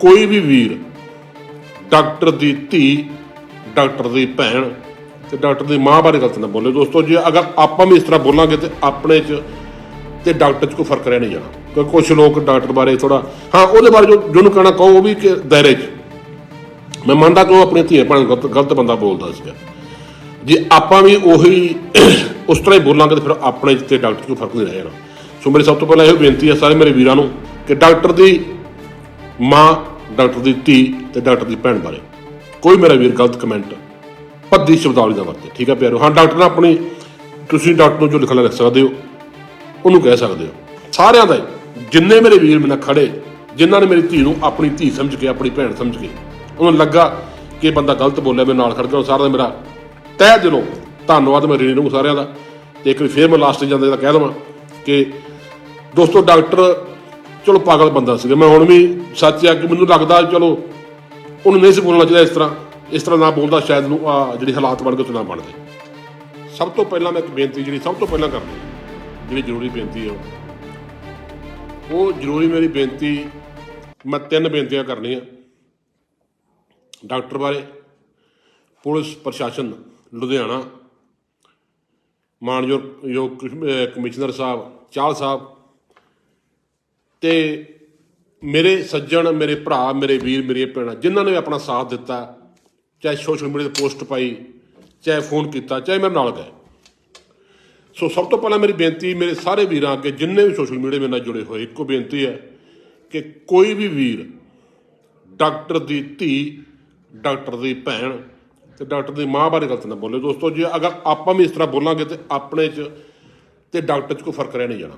ਕੋਈ ਵੀ ਵੀਰ ਡਾਕਟਰ ਦੀ ਧੀ, ਡਾਕਟਰ ਦੀ ਭੈਣ ਤੇ ਡਾਕਟਰ ਦੀ ਮਾਂ ਬਾਰੇ ਗਲਤ ਨਾ ਬੋਲੇ। ਦੋਸਤੋ, ਜੇ ਅਗਰ ਆਪਾਂ ਵੀ ਇਸ ਤਰ੍ਹਾਂ ਬੋਲਾਂਗੇ ਤੇ ਆਪਣੇ 'ਚ ਤੇ ਡਾਕਟਰ 'ਚ ਕੋਈ ਫ਼ਰਕ ਰਹਿ ਨਹੀਂ ਜਾਣਾ। ਕਿਉਂਕਿ ਕੁਝ ਲੋਕ ਡਾਕਟਰ ਬਾਰੇ ਥੋੜਾ ਹਾਂ, ਉਹਦੇ ਬਾਰੇ ਜੋ ਜਿਹਨੂੰ ਕਹਿਣਾ ਕਹੋ, ਉਹ ਵੀ ਕਿ ਦਾਇਰੇ 'ਚ। ਮੈਂ ਮੰਨਦਾ ਕਿ ਉਹ ਆਪਣੀ ਧੀਆਂ ਭੈਣ ਗਲਤ ਗਲਤ ਬੰਦਾ ਬੋਲਦਾ ਸੀਗਾ। ਜੇ ਆਪਾਂ ਵੀ ਉਹੀ ਉਸ ਤਰ੍ਹਾਂ ਹੀ ਬੋਲਾਂਗੇ ਤਾਂ ਫਿਰ ਆਪਣੇ 'ਚ ਤੇ ਡਾਕਟਰ 'ਚ ਕੋਈ ਫ਼ਰਕ ਨਹੀਂ ਰਹਿ ਜਾਣਾ। ਸੋ ਮੇਰੀ ਸਭ ਤੋਂ ਪਹਿਲਾਂ ਇਹ ਬੇਨਤੀ ਹੈ ਸਾਰੇ ਮੇਰੇ ਵੀਰਾਂ ਨੂੰ ਕਿ ਡਾਕਟਰ ਦੀ ਮਾਂ, ਡਾਕਟਰ ਦੀ ਧੀ ਤੇ ਡਾਕਟਰ ਦੀ ਭੈਣ ਬਾਰੇ। ਕੋਈ ਮੇਰਾ ਵੀਰ ਗਲਤ ਕਮੈਂਟ ਭੱਦੀ ਸ਼ਬਦਾਵਲੀ ਦਾ ਵਰਤੇ। ਠੀਕ ਹੈ ਪਿਆਰੋ? ਹਾਂ, ਡਾਕਟਰ ਨਾਲ ਆਪਣੀ, ਤੁਸੀਂ ਡਾਕਟਰ ਨੂੰ ਜੋ ਲਿਖਣਾ ਲਿਖ ਸਕਦੇ ਹੋ, ਉਹਨੂੰ ਕਹਿ ਸਕਦੇ ਹੋ। ਸਾਰਿਆਂ ਦਾ ਜਿੰਨੇ ਮੇਰੇ ਵੀਰ ਮੇਰੇ ਨਾਲ ਖੜੇ, ਜਿਨ੍ਹਾਂ ਨੇ ਮੇਰੀ ਧੀ ਨੂੰ ਆਪਣੀ ਧੀ ਸਮਝ ਕੇ, ਆਪਣੀ ਭੈਣ ਸਮਝ ਕੇ, ਉਹਨਾਂ ਨੂੰ ਲੱਗਾ ਕਿ ਬੰਦਾ ਗਲਤ ਬੋਲਿਆ, ਮੇਰੇ ਨਾਲ ਖੜ ਕੇ ਉਹ ਸਾਰਿਆਂ ਦਾ ਮੇਰਾ ਤਹਿ ਦਿਲੋਂ ਧੰਨਵਾਦ, ਮੈਂ ਰੇਣੇ ਨੂੰ ਸਾਰਿਆਂ ਦਾ। ਤੇ ਇੱਕ ਵਾਰੀ ਫੇਰ ਮੈਂ ਲਾਸਟ ਜਾਂਦੇ ਦਾ ਕਹਿ ਦਵਾਂ ਕਿ ਦੋਸਤੋ, ਡਾਕਟਰ ਚਲੋ ਪਾਗਲ ਬੰਦਾ ਸੀਗਾ। ਮੈਂ ਹੁਣ ਵੀ ਸੱਚ ਆ ਕਿ ਮੈਨੂੰ ਲੱਗਦਾ ਚਲੋ ਉਹਨੂੰ ਨਹੀਂ ਸੀ ਬੋਲਣਾ ਚਾਹੀਦਾ ਇਸ ਤਰ੍ਹਾਂ। ਇਸ ਤਰ੍ਹਾਂ ਨਾ ਬੋਲਦਾ ਸ਼ਾਇਦ ਨੂੰ ਆ ਜਿਹੜੀ ਹਾਲਾਤ ਬਣ ਗਏ ਤੇ ਨਾ ਬਣਦੇ ਸਭ ਤੋਂ ਪਹਿਲਾਂ ਮੈਂ ਇੱਕ ਬੇਨਤੀ ਜਿਹੜੀ ਸਭ ਤੋਂ ਪਹਿਲਾਂ ਕਰਨੀ, ਜਿਹੜੀ ਜ਼ਰੂਰੀ ਬੇਨਤੀ ਹੈ ਉਹ- ਜ਼ਰੂਰੀ ਮੇਰੀ ਬੇਨਤੀ, ਮੈਂ ਤਿੰਨ ਬੇਨਤੀਆਂ ਕਰਨੀਆਂ। ਡਾਕਟਰ ਬਾਰੇ, ਪੁਲਿਸ ਪ੍ਰਸ਼ਾਸਨ, ਲੁਧਿਆਣਾ, ਮਾਨਯੋਗ, ਯੋਗ ਕਮਿਸ਼ਨਰ ਸਾਹਿਬ, ਚਾਲ ਸਾਹਿਬ ਤੇ ਮੇਰੇ ਸੱਜਣ, ਮੇਰੇ ਭਰਾ, ਮੇਰੇ ਵੀਰ, ਮੇਰੀਆਂ ਭੈਣਾਂ, ਜਿਨ੍ਹਾਂ ਨੇ ਆਪਣਾ ਸਾਥ ਦਿੱਤਾ, ਚਾਹੇ ਸੋਸ਼ਲ ਮੀਡੀਆ ਤੇ ਪੋਸਟ ਪਾਈ, ਚਾਹੇ ਫੋਨ ਕੀਤਾ, ਚਾਹੇ ਮੇਰੇ ਨਾਲ ਗਏ। ਸੋ ਸਭ ਤੋਂ ਪਹਿਲਾਂ ਮੇਰੀ ਬੇਨਤੀ ਮੇਰੇ ਸਾਰੇ ਵੀਰਾਂ ਅੱਗੇ, ਜਿੰਨੇ ਵੀ ਸੋਸ਼ਲ ਮੀਡੀਆ ਮੇਰੇ ਨਾਲ ਜੁੜੇ ਹੋਏ, ਇੱਕੋ ਬੇਨਤੀ ਹੈ ਕਿ ਕੋਈ ਵੀ ਵੀਰ ਡਾਕਟਰ ਦੀ ਧੀ, ਡਾਕਟਰ ਦੀ ਭੈਣ ਤੇ ਡਾਕਟਰ ਦੀ ਮਾਂ ਬਾਰੇ ਗਲਤ ਨਾ ਬੋਲੇ। ਦੋਸਤੋ, ਜੇ ਅਗਰ ਆਪਾਂ ਵੀ ਇਸ ਤਰ੍ਹਾਂ ਬੋਲਾਂਗੇ ਤੇ ਆਪਣੇ 'ਚ ਤੇ ਡਾਕਟਰ 'ਚ ਕੋਈ ਫ਼ਰਕ ਰਹਿ ਨਹੀਂ ਜਾਣਾ।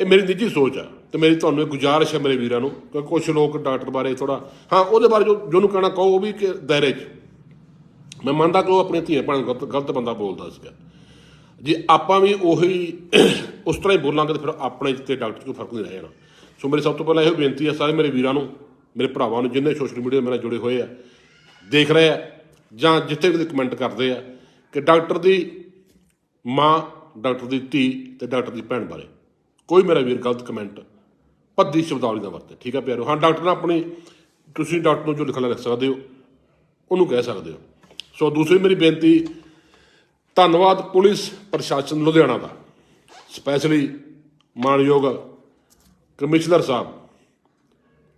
ਇਹ ਮੇਰੀ ਨਿੱਜੀ ਸੋਚ ਆ ਤੇ ਮੇਰੀ ਤੁਹਾਨੂੰ ਇੱਕ ਗੁਜ਼ਾਰਿਸ਼ ਹੈ ਮੇਰੇ ਵੀਰਾਂ ਨੂੰ ਕਿ ਕੁਝ ਲੋਕ ਡਾਕਟਰ ਬਾਰੇ ਥੋੜਾ ਹਾਂ, ਉਹਦੇ ਬਾਰੇ ਜੋ ਜਿਹਨੂੰ ਕਹਿਣਾ ਕਹੋ ਉਹ ਵੀ ਕਿ ਦਾਇਰੇ 'ਚ। ਮੈਂ ਮੰਨਦਾ ਕਿ ਉਹ ਆਪਣੀ ਧੀਆਂ ਭੈਣ ਨੂੰ ਗਲਤ ਗਲਤ ਬੰਦਾ ਬੋਲਦਾ ਸੀਗਾ। ਜੇ ਆਪਾਂ ਵੀ ਉਹੀ ਉਸ ਤਰ੍ਹਾਂ ਹੀ ਬੋਲਾਂਗੇ ਤਾਂ ਫਿਰ ਆਪਣੇ 'ਚ ਤੇ ਡਾਕਟਰ 'ਚ ਕੋਈ ਫ਼ਰਕ ਨਹੀਂ ਰਹਿ ਜਾਣਾ। ਸੋ ਮੇਰੀ ਸਭ ਤੋਂ ਪਹਿਲਾਂ ਇਹੋ ਬੇਨਤੀ ਹੈ ਸਾਰੇ ਮੇਰੇ ਵੀਰਾਂ ਨੂੰ, ਮੇਰੇ ਭਰਾਵਾਂ ਨੂੰ, ਜਿੰਨੇ ਸੋਸ਼ਲ ਮੀਡੀਆ ਮੇਰੇ ਨਾਲ ਜੁੜੇ ਹੋਏ ਆ, ਦੇਖ ਰਹੇ ਆ, ਜਾਂ ਜਿੱਥੇ ਵੀ ਕਮੈਂਟ ਕਰਦੇ ਆ ਕਿ ਡਾਕਟਰ ਦੀ ਮਾਂ, ਡਾਕਟਰ ਦੀ ਧੀ ਤੇ ਡਾਕਟਰ ਦੀ ਭੈਣ ਬਾਰੇ। ਕੋਈ ਮੇਰਾ ਵੀਰ ਗਲਤ ਕਮੈਂਟ ਭੱਦੀ ਸ਼ਬਦਾਵਲੀ ਦਾ ਵਰਤੇ। ਠੀਕ ਹੈ ਪਿਆਰੋ? ਹਾਂ, ਡਾਕਟਰ ਨਾਲ ਆਪਣੀ, ਤੁਸੀਂ ਡਾਕਟਰ ਨੂੰ ਜੋ ਲਿਖਣਾ ਲਿਖ ਸਕਦੇ ਹੋ, ਉਹਨੂੰ ਕਹਿ ਸਕਦੇ ਹੋ। ਸੋ ਦੂਸਰੀ ਮੇਰੀ ਬੇਨਤੀ, ਧੰਨਵਾਦ ਪੁਲਿਸ ਪ੍ਰਸ਼ਾਸਨ ਲੁਧਿਆਣਾ ਦਾ। ਸਪੈਸ਼ਲੀ ਮਾਨਯੋਗ ਕਮਿਸ਼ਨਰ ਸਾਹਿਬ,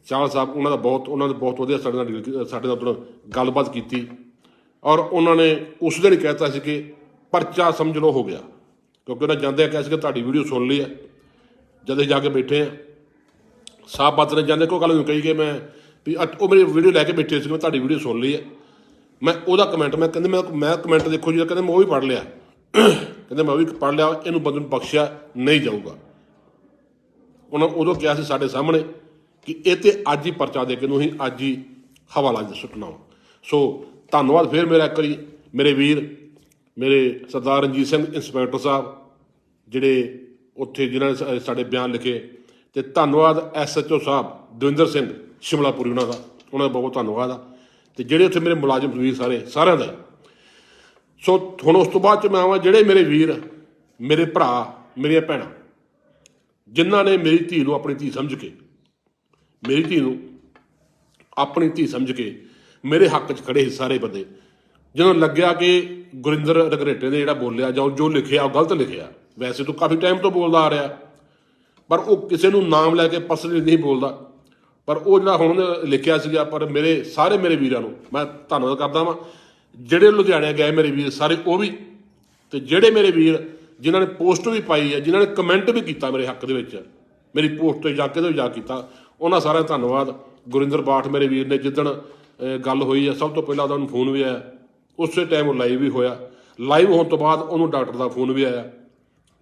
ਚਾਲ ਸਾਹਿਬ, ਉਹਨਾਂ ਦਾ ਬਹੁਤ, ਉਹਨਾਂ ਨੇ ਬਹੁਤ ਵਧੀਆ ਸਾਡੇ ਨਾਲ ਸਾਡੇ ਨਾਲ ਗੱਲਬਾਤ ਕੀਤੀ। ਔਰ ਉਹਨਾਂ ਨੇ ਉਸ ਦਿਨ ਹੀ ਕਹਿਤਾ ਸੀ ਕਿ ਪਰਚਾ ਸਮਝ ਲਓ ਹੋ ਗਿਆ। ਕਿਉਂਕਿ ਉਹਨਾਂ ਜਾਂਦੇ ਆ ਕਿਹਾ ਸੀ ਕਿ ਤੁਹਾਡੀ ਵੀਡੀਓ ਸੁਣ ਲਈ ਹੈ। ਜਦ ਅਸੀਂ ਜਾ ਕੇ ਬੈਠੇ ਆ। ਸਾਹ ਪਾਤਰ ਨੇ ਜਾਂਦੇ ਕੋਈ ਗੱਲ ਨੂੰ ਕਹੀ ਕਿ ਮੈਂ ਵੀ ਅੱਠ- ਉਹ ਮੇਰੀ ਵੀਡੀਓ ਲੈ ਕੇ ਬੈਠੇ ਸੀ, ਮੈਂ ਤੁਹਾਡੀ ਵੀਡੀਓ ਸੁਣ ਲਈ ਹੈ ਮੈਂ ਉਹਦਾ ਕਮੈਂਟ ਮੈਂ ਕਹਿੰਦੇ, ਮੈਂ ਮੈਂ ਕਮੈਂਟ ਦੇਖੋ ਜੀ, ਕਹਿੰਦੇ ਮੈਂ ਉਹ ਵੀ ਪੜ੍ਹ ਲਿਆ। ਕਹਿੰਦੇ ਮੈਂ ਉਹ ਵੀ ਪੜ੍ਹ ਲਿਆ, ਇਹਨੂੰ ਬੰਦੇ ਨੂੰ ਬਖਸ਼ਿਆ ਨਹੀਂ ਜਾਊਗਾ। ਉਹਨਾਂ ਉਦੋਂ ਕਿਹਾ ਸੀ ਸਾਡੇ ਸਾਹਮਣੇ ਕਿ ਇਹ ਤੇ ਅੱਜ ਹੀ ਪਰਚਾ ਦੇ ਕੇ ਨੂੰ ਹੀ ਅੱਜ ਹੀ ਹਵਾਲਾ ਦੇ ਸੁੱਟਣਾ। ਵਾ। ਸੋ ਧੰਨਵਾਦ ਫਿਰ ਮੇਰਾ ਇੱਕ ਮੇਰੇ ਵੀਰ, ਮੇਰੇ ਸਰਦਾਰ ਰਣਜੀਤ ਸਿੰਘ ਇੰਸਪੈਕਟਰ ਸਾਹਿਬ, ਜਿਹੜੇ ਉੱਥੇ ਜਿਨ੍ਹਾਂ ਨੇ ਸਾ- ਸਾਡੇ ਬਿਆਨ ਲਿਖੇ। ਤੇ ਧੰਨਵਾਦ ਐਸਐਚਓ ਸਾਹਿਬ, ਦਵਿੰਦਰ ਸਿੰਘ, ਸ਼ਿਮਲਾਪੁਰੀ ਉਹਨਾਂ ਦਾ। ਉਹਨਾਂ ਦਾ ਬਹੁਤ ਧੰਨਵਾਦ ਆ। ਤੇ ਜਿਹੜੇ ਉੱਥੇ ਮੇਰੇ ਮੁਲਾਜ਼ਮ ਵੀਰ ਸਾਰੇ, ਸਾਰਿਆਂ ਦਾ ਹੀ। ਸੋ ਹੁਣ ਉਸ ਤੋਂ ਬਾਅਦ ਚ ਮੈਂ ਆਵਾਂ, ਜਿਹੜੇ ਮੇਰੇ ਵੀਰ, ਮੇਰੇ ਭਰਾ, ਮੇਰੀਆਂ ਭੈਣਾਂ, ਜਿਨ੍ਹਾਂ ਨੇ ਮੇਰੀ ਧੀ ਨੂੰ ਆਪਣੀ ਧੀ ਸਮਝ ਕੇ, ਮੇਰੀ ਧੀ ਨੂੰ ਆਪਣੀ ਧੀ ਸਮਝ ਕੇ ਮੇਰੇ ਹੱਕ 'ਚ ਖੜੇ ਸੀ ਸਾਰੇ ਬੰਦੇ। ਜਦੋਂ ਲੱਗਿਆ ਕਿ ਗੁਰਿੰਦਰ ਰਗਰੇਟੇ ਨੇ ਜਿਹੜਾ ਬੋਲਿਆ ਜਾਂ ਜੋ ਲਿਖਿਆ, ਉਹ ਗਲਤ ਲਿਖਿਆ ਵੈਸੇ ਤਾਂ ਕਾਫੀ ਟਾਈਮ ਤੋਂ ਬੋਲਦਾ ਆ ਰਿਹਾ। ਪਰ ਉਹ ਕਿਸੇ ਨੂੰ ਨਾਮ ਲੈ ਕੇ ਪਰਸਨਲੀ ਨਹੀਂ ਬੋਲਦਾ। ਪਰ ਉਹ ਜਿਹੜਾ ਹੁਣ ਲਿਖਿਆ ਸੀਗਾ, ਪਰ ਮੇਰੇ, ਸਾਰੇ ਮੇਰੇ ਵੀਰਾਂ ਨੂੰ ਮੈਂ ਧੰਨਵਾਦ ਕਰਦਾ ਵਾਂ। ਜਿਹੜੇ ਲੁਧਿਆਣੇ ਗਏ ਮੇਰੇ ਵੀਰ, ਸਾਰੇ ਉਹ ਵੀ, ਤੇ ਜਿਹੜੇ ਮੇਰੇ ਵੀਰ, ਜਿਨ੍ਹਾਂ ਨੇ ਪੋਸਟ ਵੀ ਪਾਈ ਹੈ ਜਿਨ੍ਹਾਂ ਨੇ ਕਮੈਂਟ ਵੀ ਕੀਤਾ ਮੇਰੇ ਹੱਕ ਦੇ ਵਿੱਚ, ਮੇਰੀ ਪੋਸਟ ਤੇ ਜਾ ਕੇ ਤੇ ਜਾ ਕੀਤਾ, ਉਹਨਾਂ ਸਾਰਿਆਂ ਦਾ ਧੰਨਵਾਦ। ਗੁਰਿੰਦਰ ਬਾਠ ਮੇਰੇ ਵੀਰ ਨੇ ਜਿੱਦਣ ਗੱਲ ਹੋਈ ਹੈ ਸਭ ਤੋਂ ਪਹਿਲਾਂ ਉਹਦਾ ਨੂੰ ਫੋਨ ਵੀ ਆਇਆ। ਉਸੇ ਟਾਈਮ ਉਹ ਲਾਈਵ ਵੀ ਹੋਇਆ। ਲਾਈਵ ਹੋਣ ਤੋਂ ਬਾਅਦ ਉਹਨੂੰ ਡਾਕਟਰ ਦਾ ਫੋਨ ਵੀ ਆਇਆ।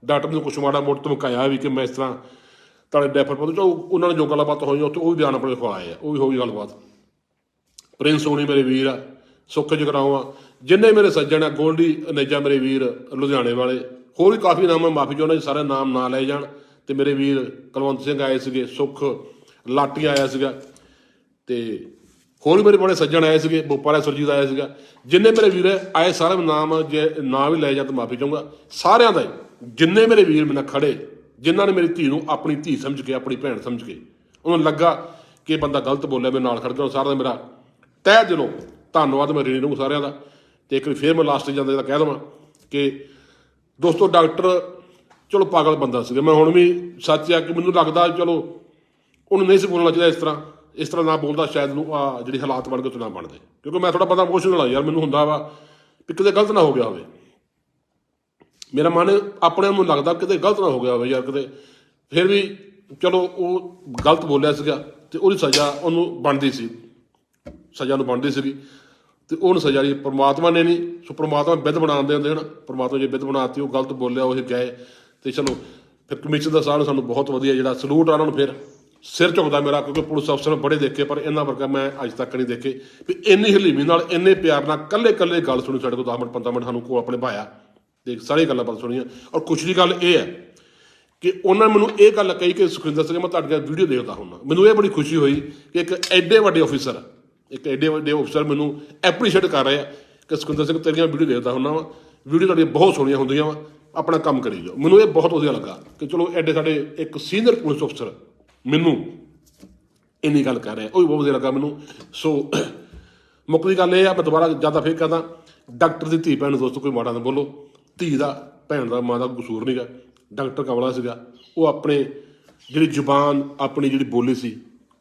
ਡਾਕਟਰ ਨੇ ਕੁਛ ਮਾੜਾ ਮੋੜ ਧਮਕਾਇਆ ਵੀ ਕਿ ਮੈਂ ਇਸ ਤਰ੍ਹਾਂ ਤੁਹਾਡੇ ਡੈਫਰ ਪਹੁੰਚ ਉਹਨਾਂ ਨੇ ਜੋ ਗੱਲਬਾਤ ਹੋਈ, ਉੱਥੇ ਉਹ ਵੀ ਬਿਆਨ ਆਪਣੇ ਲਿਖਵਾਏ ਆ, ਉਹ ਵੀ ਹੋਈ ਗੱਲਬਾਤ। ਪ੍ਰਿੰਸ ਹੋਣੀ ਮੇਰੇ ਵੀਰ ਆ, ਸੁੱਖ ਜਗਰਾਉਂ ਆ। ਜਿੰਨੇ ਮੇਰੇ ਸੱਜਣ ਆ, ਗੋਲਡੀ ਅਨੇਜਾ ਮੇਰੇ ਵੀਰ, ਲੁਧਿਆਣੇ ਵਾਲੇ, ਹੋਰ ਵੀ ਕਾਫੀ ਨਾਮ ਮੈਂ ਮਾਫੀ ਚਾਹੁੰਦਾ ਜੀ, ਸਾਰੇ ਨਾਮ ਨਾ ਲਏ ਜਾਣ। ਤੇ ਮੇਰੇ ਵੀਰ ਕੁਲਵੰਤ ਸਿੰਘ ਆਏ ਸੀਗੇ, ਸੁੱਖ ਲਾਟੀ ਆਇਆ ਸੀਗਾ। ਤੇ ਹੋਰ ਵੀ ਮੇਰੇ ਬੜੇ ਸੱਜਣ ਆਏ ਸੀਗੇ, ਬੋਪਾਲਾ ਸੁਰਜੀਤ ਆਇਆ ਸੀਗਾ। ਜਿੰਨੇ ਮੇਰੇ ਵੀਰ ਆਏ, ਸਾਰੇ ਨਾਮ ਜੇ ਨਾ ਵੀ ਲੈ ਜਾ ਤਾਂ ਮਾਫੀ ਚਾਹੂੰਗਾ, ਸਾਰਿਆਂ ਦਾ ਹੀ। ਜਿੰਨੇ ਮੇਰੇ ਵੀਰ ਮੇਰੇ ਨਾਲ ਖੜੇ, ਜਿਨ੍ਹਾਂ ਨੇ ਮੇਰੀ ਧੀ ਨੂੰ ਆਪਣੀ ਧੀ ਸਮਝ ਕੇ, ਆਪਣੀ ਭੈਣ ਸਮਝ ਕੇ, ਉਹਨਾਂ ਨੂੰ ਲੱਗਾ ਕਿ ਇਹ ਬੰਦਾ ਗਲਤ ਬੋਲਿਆ, ਮੇਰੇ ਨਾਲ ਖੜ ਗਿਆ ਉਹ ਸਾਰਾ ਦਿਨ ਮੇਰਾ। ਤਹਿ ਦਿਲੋਂ ਧੰਨਵਾਦ ਮੈਂ ਰੇਣੀ ਨੂੰ ਸਾਰਿਆਂ ਦਾ। ਤੇ ਇੱਕ ਵਾਰੀ ਫੇਰ ਮੈਂ ਲਾਸਟ ਜਾਂਦੇ ਤਾਂ ਕਹਿ ਦਵਾਂ ਕਿ ਦੋਸਤੋ, ਡਾਕਟਰ ਚਲੋ ਪਾਗਲ ਬੰਦਾ ਸੀਗਾ। ਮੈਂ ਹੁਣ ਵੀ ਸੱਚ ਆ ਕਿ ਮੈਨੂੰ ਲੱਗਦਾ ਚਲੋ ਉਹਨੂੰ ਨਹੀਂ ਸੀ ਬੋਲਣਾ ਚਾਹੀਦਾ ਇਸ ਤਰ੍ਹਾਂ। ਇਸ ਤਰ੍ਹਾਂ ਨਾ ਬੋਲਦਾ, ਸ਼ਾਇਦ ਨੂੰ ਆ ਜਿਹੜੀ ਹਾਲਾਤ ਬਣ ਗਏ ਤੇ ਨਾ ਬਣਦੇ। ਕਿਉਂਕਿ ਮੈਂ ਥੋੜਾ ਬੰਦਾ ਇਮੋਸ਼ਨਲ ਆ ਯਾਰ, ਮੈਨੂੰ ਹੁੰਦਾ ਵਾ ਵੀ ਕਿਤੇ ਗਲਤ ਨਾ ਹੋ ਗਿਆ ਹੋਵੇ। ਮੇਰਾ ਮਨ ਆਪਣੇ ਆਪ ਨੂੰ ਲੱਗਦਾ ਕਿਤੇ ਗਲਤ ਨਾ ਹੋ ਗਿਆ ਹੋਵੇ ਯਾਰ ਕਿਤੇ। ਫਿਰ ਵੀ ਚਲੋ ਉਹ ਗਲਤ ਬੋਲਿਆ ਸੀਗਾ ਤੇ ਉਹਦੀ ਸਜ਼ਾ ਉਹਨੂੰ ਬਣਦੀ ਸੀ। ਸਜ਼ਾ ਨੂੰ ਬਣਦੀ ਸੀਗੀ। ਤੇ ਉਹਨੂੰ ਸਜ਼ਾ ਦੀ ਪ੍ਰਮਾਤਮਾ ਨੇ ਨਹੀਂ, ਸੋ ਪ੍ਰਮਾਤਮਾ ਵਿਧ ਬਣਾਉਂਦੇ ਹੁੰਦੇ ਹਨ ਪ੍ਰਮਾਤਮਾ ਜੇ ਵਿਧ ਬਣਾਤੀ, ਉਹ ਗਲਤ ਬੋਲਿਆ, ਉਹ ਗਏ। ਤੇ ਚਲੋ, ਫਿਰ ਕਮਿਸ਼ਨ ਦਾ ਸਾਹਿਬ ਸਾਨੂੰ ਬਹੁਤ ਵਧੀਆ ਜਿਹੜਾ ਸਲੂਟ ਆ ਉਹਨਾਂ ਨੂੰ ਫਿਰ ਸਿਰ ਝੁਕਦਾ ਮੇਰਾ, ਕਿਉਂਕਿ ਪੁਲਿਸ ਅਫਸਰ ਬੜੇ ਦੇਖੇ, ਪਰ ਇਹਨਾਂ ਵਰਗਾ ਮੈਂ ਅੱਜ ਤੱਕ ਨਹੀਂ ਦੇਖੇ। ਵੀ ਇੰਨੀ ਹਲੀਮੀ ਨਾਲ, ਇੰਨੇ ਪਿਆਰ ਨਾਲ ਕੱਲੇ ਕੱਲੇ ਗੱਲ ਸੁਣੀ ਸਾਡੇ ਕੋਲ 10 ਮਿੰਟ 15 ਮਿੰਟ ਸਾਨੂੰ ਕੋ ਆਪਣੇ ਭਾਇਆ। ਤੇ ਸਾਰੀਆਂ ਗੱਲਾਂ ਬਾਤ ਸੁਣੀਆਂ। ਔਰ ਖੁਸ਼ੀ ਦੀ ਗੱਲ ਇਹ ਹੈ ਕਿ ਉਹਨਾਂ ਨੇ ਮੈਨੂੰ ਇਹ ਗੱਲ ਕਹੀ ਕਿ ਸੁਖਿੰਦਰ ਸਿੰਘ, ਮੈਂ ਤੁਹਾਡੀ ਵੀਡੀਓ ਦੇਖਦਾ ਹੁੰਦਾ। ਮੈਨੂੰ ਇਹ ਬੜੀ ਖੁਸ਼ੀ ਹੋਈ ਕਿ ਇੱਕ ਐਡੇ ਵੱਡੇ ਅਫੀਸਰ ਇੱਕ ਐਡੇ ਵੱਡੇ ਅਫਸਰ ਮੈਨੂੰ ਐਪਰੀਸ਼ੀਏਟ ਕਰ ਰਿਹਾ ਕਿ ਸੁਖਿੰਦਰ ਸਿੰਘ, ਤੇਰੀਆਂ ਵੀਡੀਓ ਦੇਖਦਾ ਹੁੰਦਾ ਵਾ। ਵੀਡੀਓ ਤੁਹਾਡੀਆਂ ਬਹੁਤ ਸੋਹਣੀਆਂ ਹੁੰਦੀਆਂ ਵਾ। ਆਪਣਾ ਕੰਮ ਕਰੀ ਜਾਓ। ਮੈਨੂੰ ਇਹ ਬਹੁਤ ਵਧੀਆ ਲੱਗਾ ਕਿ ਚਲੋ ਐਡੇ ਸਾਡੇ ਇੱਕ ਸੀਨੀਅਰ ਪੁਲਿਸ ਅਫਸਰ ਮੈਨੂੰ ਇੰਨੀ ਗੱਲ ਕਰ ਰਿਹਾ। ਉਹ ਵੀ ਬਹੁਤ ਵਧੀਆ ਲੱਗਾ ਮੈਨੂੰ। ਸੋ ਮੁੱਖ ਦੀ ਗੱਲ ਇਹ ਆ, ਮੈਂ ਦੁਬਾਰਾ ਜ਼ਿਆਦਾ ਫੇਰ ਕਹਦਾ, ਡਾਕਟਰ ਦੀ ਧੀ ਭੈਣ ਦੋਸਤੋ, ਕੋਈ ਮਾੜਾ ਨਾ ਬੋਲੋ। ਧੀ ਦਾ, ਭੈਣ ਦਾ, ਮਾਂ ਦਾ ਕਸੂਰ ਨਹੀਂਗਾ ਡਾਕਟਰ ਕਮਲਾ ਸੀਗਾ। ਉਹ ਆਪਣੇ ਜਿਹੜੀ ਜ਼ੁਬਾਨ, ਆਪਣੀ ਜਿਹੜੀ ਬੋਲੀ ਸੀ,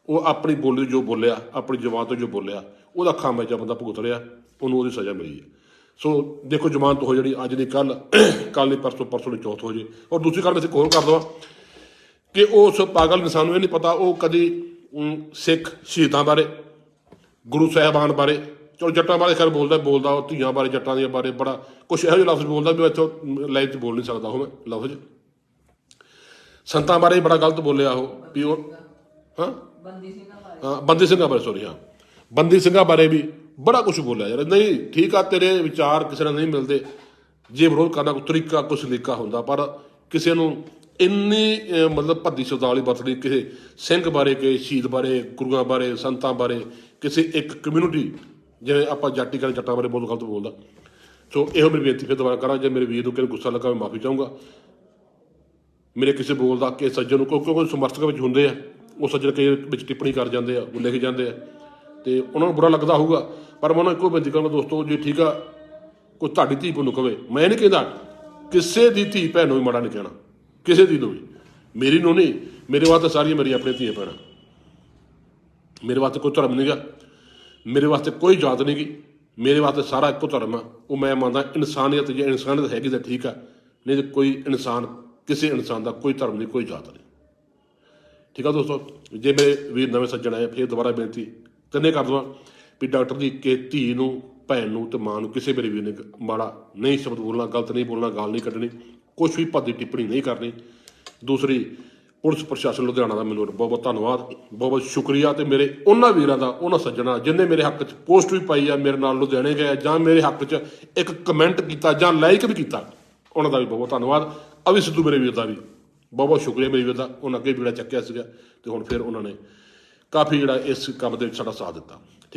ਉਹ ਆਪਣੀ ਬੋਲੀ ਜੋ ਬੋਲਿਆ, ਆਪਣੀ ਜ਼ੁਬਾਨ ਤੋਂ ਜੋ ਬੋਲਿਆ, ਉਹਦਾ ਖਾਮਿਆਜਾ ਬੰਦਾ ਭੁਗਤ ਰਿਹਾ, ਉਹਨੂੰ ਉਹਦੀ ਸਜ਼ਾ ਮਿਲੀ ਹੈ। ਸੋ ਦੇਖੋ ਜ਼ਮਾਨਤ ਹੋ ਜਿਹੜੀ ਅੱਜ ਨਹੀਂ ਕੱਲ ਕੱਲ ਨਹੀਂ ਪਰਸੋਂ ਪਰਸੋਂ ਨਹੀਂ ਚੌਥ ਹੋ ਜੇ। ਔਰ ਦੂਸਰੀ ਗੱਲ ਮੈਂ ਇੱਕ ਹੋਰ ਕਰ ਦਵਾਂ ਕਿ ਉਸ ਪਾਗਲ ਇਨਸਾਨ ਨੂੰ ਇਹ ਨਹੀਂ ਪਤਾ ਉਹ ਕਦੀ ਸਿੱਖ ਸ਼ਹੀਦਾਂ ਬਾਰੇ, ਗੁਰੂ ਸਾਹਿਬਾਨ ਬਾਰੇ ਚਲੋ ਜੱਟਾਂ ਬਾਰੇ ਖੈਰ ਬੋਲਦਾ ਬੋਲਦਾ ਉਹ ਧੀਆਂ ਬਾਰੇ, ਜੱਟਾਂ ਦੀਆਂ ਬਾਰੇ, ਬੜਾ ਕੁਛ ਇਹੋ ਜਿਹੇ ਲਫ਼ਜ਼ ਬੋਲਦਾ ਵੀ ਮੈਂ ਇੱਥੋਂ ਲਾਈਵ 'ਚ ਬੋਲ ਨਹੀਂ ਸਕਦਾ ਉਹ ਮੈਂ, ਲਫ਼ਜ਼ ਸੰਤਾਂ ਬਾਰੇ ਵੀ ਬੜਾ ਗਲਤ ਬੋਲਿਆ ਉਹ, ਵੀ ਉਹ, ਹਾਂ? ਬੰਦੀ ਸਿੰਘਾਂ ਬਾਰੇ ਹਾਂ, ਬੰਦੀ ਸਿੰਘਾਂ ਬਾਰੇ ਸੋਰੀ ਹਾਂ। ਬੰਦੀ ਸਿੰਘਾਂ ਬਾਰੇ ਵੀ ਬੜਾ ਕੁਝ ਬੋਲਿਆ ਯਾਰ, ਨਹੀਂ, ਠੀਕ ਆ ਤੇਰੇ ਵਿਚਾਰ ਕਿਸੇ ਨਾਲ ਨਹੀਂ ਮਿਲਦੇ, ਜੇ ਵਿਰੋਧ ਕਰਨਾ ਕੋਈ ਤਰੀਕਾ ਕੋਈ ਸਲੀਕਾ ਹੁੰਦਾ, ਪਰ ਕਿਸੇ ਨੂੰ ਇੰਨੀ ਮਤਲਬ ਭੱਦੀ ਸ਼ਬਦਾਵਲੀ ਵਰਤਣੀ ਕਿਸੇ ਸਿੰਘ ਬਾਰੇ, ਕਿਸੇ ਸ਼ਹੀਦ ਬਾਰੇ, ਗੁਰੂਆਂ ਬਾਰੇ, ਸੰਤਾਂ ਬਾਰੇ, ਕਿਸੇ ਇੱਕ ਕਮਿਊਨਿਟੀ ਜਿਵੇਂ ਆਪਾਂ ਜਾਟੀ ਕਹਿੰਦੇ ਜੱਟਾਂ ਬਾਰੇ ਬਹੁਤ ਗਲਤ ਬੋਲਦਾ। ਸੋ ਇਹੋ ਮੇਰੀ ਬੇਨਤੀ ਫਿਰ ਦੁਬਾਰਾ ਕਰਾਂ, ਜੇ ਮੇਰੇ ਵੀਰ ਨੂੰ ਕਿਸੇ ਗੁੱਸਾ ਲੱਗਾ, ਮੈਂ ਮਾਫੀ ਚਾਹੂੰਗਾ। ਮੇਰੇ ਕਿਸੇ ਬੋਲ ਦਾ ਕਿ ਸੱਜਣ ਨੂੰ, ਕਿਉਂਕਿ ਕੋਈ ਸਮਰਥਕ ਵਿੱਚ ਹੁੰਦੇ ਆ। ਉਹ ਸੱਜਣ ਕਈ ਵਿੱਚ ਟਿੱਪਣੀ ਕਰ ਜਾਂਦੇ ਆ, ਉਹ ਲਿਖ ਜਾਂਦੇ ਆ। ਤੇ ਉਹਨਾਂ ਨੂੰ ਬੁਰਾ ਲੱਗਦਾ ਹੋਊਗਾ। ਪਰ ਮੈਂ ਉਹਨਾਂ ਨੂੰ ਇੱਕੋ ਬੇਨਤੀ ਕਰਾਂਗਾ ਦੋਸਤੋ, ਜੇ ਠੀਕ ਆ, ਕੋਈ ਤੁਹਾਡੀ ਧੀ ਨੂੰ ਕਵੇ। ਮੈਂ ਨਹੀਂ ਕਹਿੰਦਾ ਕਿਸੇ ਦੀ ਧੀ ਭੈਣ ਨੂੰ ਵੀ ਮਾੜਾ ਨਹੀਂ ਕਹਿਣਾ। ਕਿਸੇ ਦੀ ਨੂੰ ਵੀ। ਮੇਰੀ ਨੂੰ ਨਹੀਂ, ਮੇਰੇ ਵਾਸਤੇ ਸਾਰੀਆਂ ਮੇਰੀਆਂ ਆਪਣੀਆਂ ਧੀਆਂ ਭੈਣਾਂ। ਮੇਰੇ ਵਾਸਤੇ ਕੋਈ ਧਰਮ ਨਹੀਂਗਾ ਮੇਰੇ ਵਾਸਤੇ ਕੋਈ ਜਾਤ ਨਹੀਂ ਨਹੀਂਗੀ ਮੇਰੇ ਵਾਸਤੇ ਸਾਰਾ ਇੱਕੋ ਧਰਮ ਆ। ਉਹ ਮੈਂ ਮੰਨਦਾ, ਇਨਸਾਨੀਅਤ ਜੇ ਇਨਸਾਨੀਅਤ ਹੈਗੀ ਤਾਂ ਠੀਕ ਆ। ਨਹੀਂ ਤੇ ਕੋਈ ਇਨਸਾਨ, ਕਿਸੇ ਇਨਸਾਨ ਦਾ ਕੋਈ ਧਰਮ ਨਹੀਂ, ਕੋਈ ਜਾਤ ਨਹੀਂ। ਠੀਕ ਆ ਦੋਸਤੋ? ਜੇ ਮੇਰੇ ਵੀਰ ਨਵੇਂ ਸੱਜਣ ਆਏ, ਫਿਰ ਦੁਬਾਰਾ ਬੇਨਤੀ ਤਿੰਨੇ ਕਰ ਦਵਾਂ ਵੀ ਡਾਕਟਰ ਦੀ ਕਿ ਧੀ ਨੂੰ, ਭੈਣ ਨੂੰ ਤੇ ਮਾਂ ਨੂੰ ਕਿਸੇ ਮੇਰੇ ਵੀਰ ਨੇ ਮਾੜਾ ਨਹੀਂ ਸ਼ਬਦ ਬੋਲਣਾ, ਗਲਤ ਨਹੀਂ ਬੋਲਣਾ, ਗਾਲ ਨਹੀਂ ਕੱਢਣੀ। ਕੁਛ ਵੀ ਭੱਦੀ ਟਿੱਪਣੀ ਨਹੀਂ ਕਰਨੀ। ਦੂਸਰੀ ਪੁਲਿਸ ਪ੍ਰਸ਼ਾਸਨ ਲੁਧਿਆਣਾ ਦਾ ਮੈਨੂੰ ਬਹੁਤ ਬਹੁਤ ਧੰਨਵਾਦ, ਬਹੁਤ ਬਹੁਤ ਸ਼ੁਕਰੀਆ ਤੇ ਮੇਰੇ ਉਹਨਾਂ ਵੀਰਾਂ ਦਾ, ਉਹਨਾਂ ਸੱਜਣਾ ਜਿਨ੍ਹਾਂ ਮੇਰੇ ਹੱਕ 'ਚ ਪੋਸਟ ਵੀ ਪਾਈ ਆ, ਮੇਰੇ ਨਾਲ ਲੁਧਿਆਣੇ ਗਏ ਜਾਂ ਮੇਰੇ ਹੱਕ 'ਚ ਇੱਕ ਕਮੈਂਟ ਕੀਤਾ ਜਾਂ ਲਾਈਕ ਵੀ ਕੀਤਾ, ਉਹਨਾਂ ਦਾ ਵੀ ਬਹੁਤ ਬਹੁਤ ਧੰਨਵਾਦ। ਅਵੀ ਸਿੱਧੂ ਮੇਰੇ ਵੀਰ ਦਾ ਵੀ ਬਹੁਤ ਬਹੁਤ ਸ਼ੁਕਰੀਆ ਮੇਰੇ ਵੀਰ ਦਾ, ਉਹਨਾਂ ਅੱਗੇ ਵੀੜਾ ਚੱਕਿਆ ਸੀਗਾ ਤੇ ਹੁਣ ਫਿਰ ਉਹਨਾਂ ਨੇ ਕਾਫੀ ਜਿਹੜਾ ਇਸ ਕੰਮ ਦੇ ਵਿੱਚ ਸਾਡਾ ਸਾਥ ਦਿੱਤਾ।